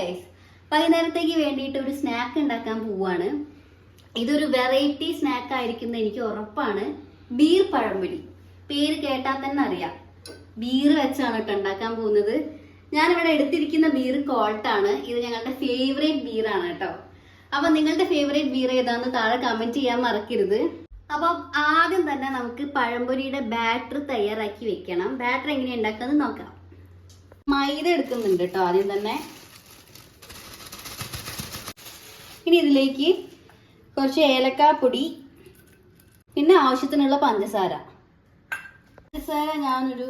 Guys വൈകുന്നേരത്തേക്ക് വേണ്ടിയിട്ട് ഒരു സ്നാക്ക് ഉണ്ടാക്കാൻ പോവാണ്. ഇതൊരു വെറൈറ്റി സ്നാക്ക് ആയിരിക്കുന്ന എനിക്ക് ഉറപ്പാണ്. ബീർ പഴംപൊരി. പേര് കേട്ടാൽ തന്നെ അറിയാം. ബീർ വെച്ചാണ് കേട്ടോ ഉണ്ടാക്കാൻ പോകുന്നത്. ഞാനിവിടെ എടുത്തിരിക്കുന്ന ബീർ കോൾട്ടാണ് ഇത് ഞങ്ങളുടെ ഫേവറേറ്റ് ബീറാണ് കേട്ടോ. അപ്പൊ നിങ്ങളുടെ ഫേവറേറ്റ് ബീർ ഏതാന്ന് താഴെ കമന്റ് ചെയ്യാൻ മറക്കരുത്. അപ്പം ആദ്യം തന്നെ നമുക്ക് പഴംപൊരിയുടെ ബാറ്റർ തയ്യാറാക്കി വെക്കണം. ബാറ്റർ എങ്ങനെ ഉണ്ടാക്കുന്നത് നോക്കാം. മൈദ എടുക്കുന്നുണ്ട് കേട്ടോ ആദ്യം തന്നെ. ഇനി ഇതിലേക്ക് കുറച്ച് ഏലക്കാപ്പൊടി പിന്നെ ആവശ്യത്തിനുള്ള പഞ്ചസാര. പഞ്ചസാര ഞാനൊരു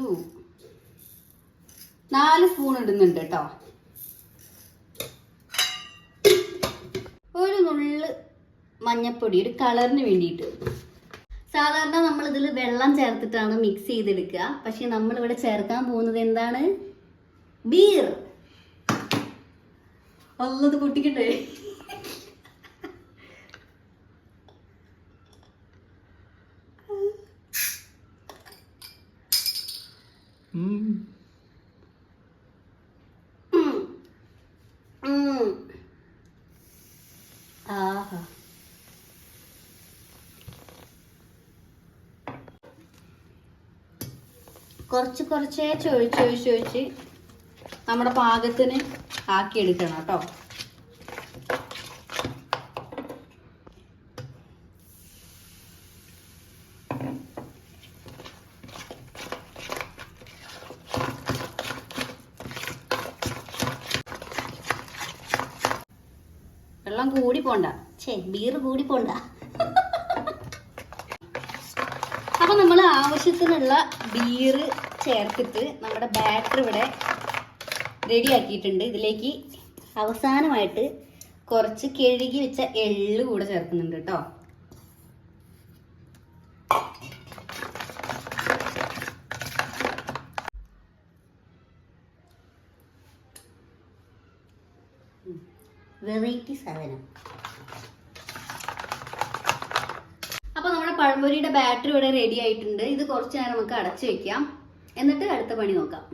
നാല് സ്പൂൺ ഇടുന്നുണ്ട് കേട്ടോ. ഒരു നുള്ള് മഞ്ഞപ്പൊടി ഒരു കളറിന് വേണ്ടിയിട്ട്. സാധാരണ നമ്മൾ ഇതിൽ വെള്ളം ചേർത്തിട്ടാണ് മിക്സ് ചെയ്തെടുക്കുക. പക്ഷെ നമ്മൾ ഇവിടെ ചേർക്കാൻ പോകുന്നത് എന്താണ്? ബീർ. ഉള്ളത് പൊട്ടിക്കട്ടെ? കുറച്ച് കുറച്ചേ ചൊഴിച്ചൊഴിച്ചൊഴിച്ച് നമ്മുടെ പാകത്തിന് ആക്കിയെടുക്കണം കേട്ടോ. വെള്ളം കൂടി പോണ്ട. ഛേ ബീർ കൂടി പോണ്ട. ആവശ്യത്തിനുള്ള ബീറ് ചേർത്തിട്ട് നമ്മുടെ ബാറ്റർ ഇവിടെ റെഡിയാക്കിയിട്ടുണ്ട്. ഇതിലേക്ക് അവസാനമായിട്ട് കുറച്ച് കഴുകി വെച്ച എള്ള് കൂടെ ചേർക്കുന്നുണ്ട് കേട്ടോ. വെറൈറ്റി സാധനം അപ്പൊ നമ്മുടെ പഴംപൊരിയുടെ ബാറ്ററി ഇവിടെ റെഡി ആയിട്ടുണ്ട്. ഇത് കുറച്ച് നേരം നമുക്ക് അടച്ചു വെക്കാം. എന്നിട്ട് അടുത്ത പണി നോക്കാം.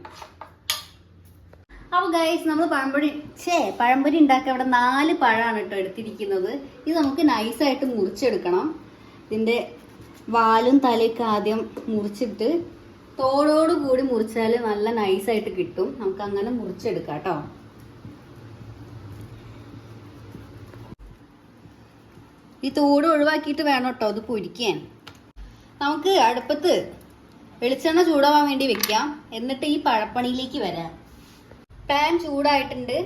അപ്പൊ ഗൈസ് നമ്മൾ പഴംപൊരി ഛേ പഴംപൊരി ഉണ്ടാക്കാൻ ഇവിടെ നാല് പഴമാണ് കേട്ടോ എടുത്തിരിക്കുന്നത്. ഇത് നമുക്ക് നൈസായിട്ട് മുറിച്ചെടുക്കണം. ഇതിന്റെ വാലും തലയൊക്കെ ആദ്യം മുറിച്ചിട്ട് തോടോട് കൂടി മുറിച്ചാൽ നല്ല നൈസായിട്ട് കിട്ടും. നമുക്ക് അങ്ങനെ മുറിച്ചെടുക്കാം കേട്ടോ. ഈ തോട് ഒഴിവാക്കിയിട്ട് വേണം കേട്ടോ അത് പൊരിക്കാൻ. നമുക്ക് അടുപ്പത്ത് വെളിച്ചെണ്ണ ചൂടാവാൻ വേണ്ടി വെക്കാം. എന്നിട്ട് ഈ പഴപ്പണിയിലേക്ക് വരാം. പാൻ ചൂടായിട്ടുണ്ട്.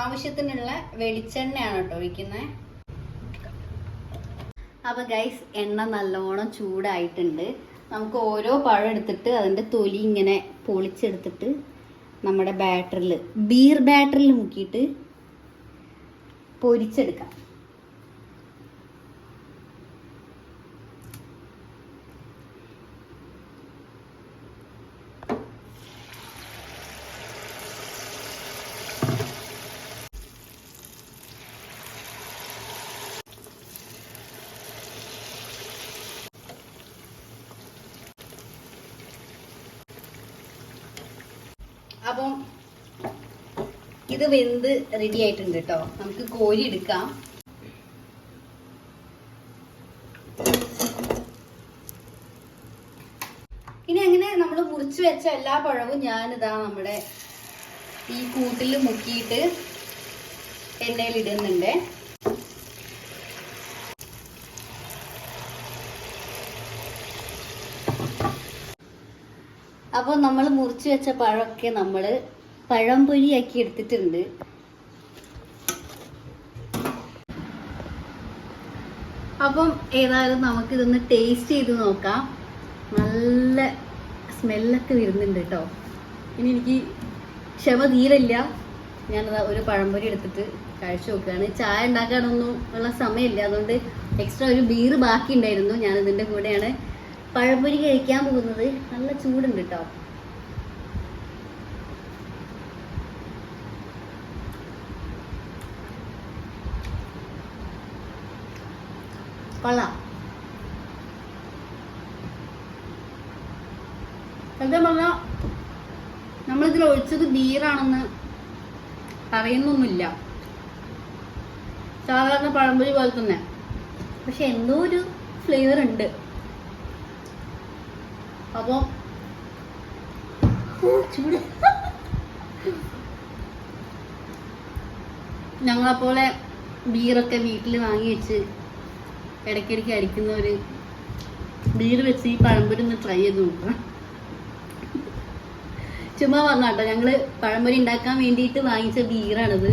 ആവശ്യത്തിനുള്ള വെളിച്ചെണ്ണയാണ് കേട്ടോ ഒഴിക്കുന്നത് അപ്പൊ ഗൈസ് എണ്ണ നല്ലോണം ചൂടായിട്ടുണ്ട്. നമുക്ക് ഓരോ പഴം എടുത്തിട്ട് അതിന്റെ തൊലി ഇങ്ങനെ പൊളിച്ചെടുത്തിട്ട് നമ്മുടെ ബാറ്ററിൽ ബീർ ബാറ്ററിൽ മുക്കിയിട്ട് പൊരിച്ചെടുക്കാം. അപ്പം ഇത് വെന്ത് റെഡി ആയിട്ടുണ്ട് കേട്ടോ നമുക്ക് കോരി എടുക്കാം. ഇനി അങ്ങനെ നമ്മൾ മുറിച്ച് വെച്ച എല്ലാ പഴവും ഞാനിതാ നമ്മുടെ ഈ കൂട്ടിൽ മുക്കിയിട്ട് എണ്ണയിൽ ഇടുന്നുണ്ട് അപ്പോൾ നമ്മൾ മുറിച്ച് വെച്ച പഴമൊക്കെ നമ്മൾ പഴംപൊരിയാക്കി എടുത്തിട്ടുണ്ട്. അപ്പം ഏതായാലും നമുക്കിതൊന്ന് ടേസ്റ്റ് ചെയ്ത് നോക്കാം. നല്ല സ്മെല്ലൊക്കെ വരുന്നുണ്ട് കേട്ടോ ഇനി എനിക്ക് ക്ഷമ തീരല്ല. ഞാനത് ഒരു പഴംപൊരി എടുത്തിട്ട് കഴിച്ചു നോക്കുകയാണ്. ചായ ഉണ്ടാക്കാനൊന്നും ഉള്ള സമയമില്ല. അതുകൊണ്ട് എക്സ്ട്രാ ഒരു ബീർ ബാക്കി ഉണ്ടായിരുന്നു ഞാനിതിന്റെ കൂടെയാണ് പഴംപൊരി കഴിക്കാൻ പോകുന്നത് നല്ല ചൂടുണ്ട് കേട്ടോ കൊള്ളാം. സത്യം നമ്മളിതിൽ ഒഴിച്ചത് ബീറാണെന്ന് പറയുന്നൊന്നുമില്ല. സാധാരണ പഴംപൊരി പോലെ തന്നെ. പക്ഷെ എന്തോ ഒരു ഫ്ലേവർ ഉണ്ട്. അപ്പോ ഓ, ചൂട്. ഞങ്ങളെപ്പോലെ ബീറൊക്കെ വീട്ടിൽ വാങ്ങി വെച്ച് ഇടയ്ക്കിടയ്ക്ക് അരിക്കുന്നവര് ബീർ വെച്ച് ഈ പഴംപൊരി ഒന്ന് ട്രൈ ചെയ്ത് നോക്കണം ചുമ്മാ പറഞ്ഞാട്ടോ ഞങ്ങൾ പഴംപൊരി ഉണ്ടാക്കാൻ വേണ്ടിയിട്ട് വാങ്ങിച്ച ബീറാണിത്.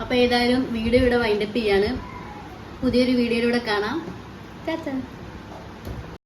അപ്പൊ ഏതായാലും വീഡിയോ ഇവിടെ വൈൻഡപ്പ് ചെയ്യാണ്. പുതിയൊരു വീഡിയോയിലൂടെ കാണാം. ചാച്ചാ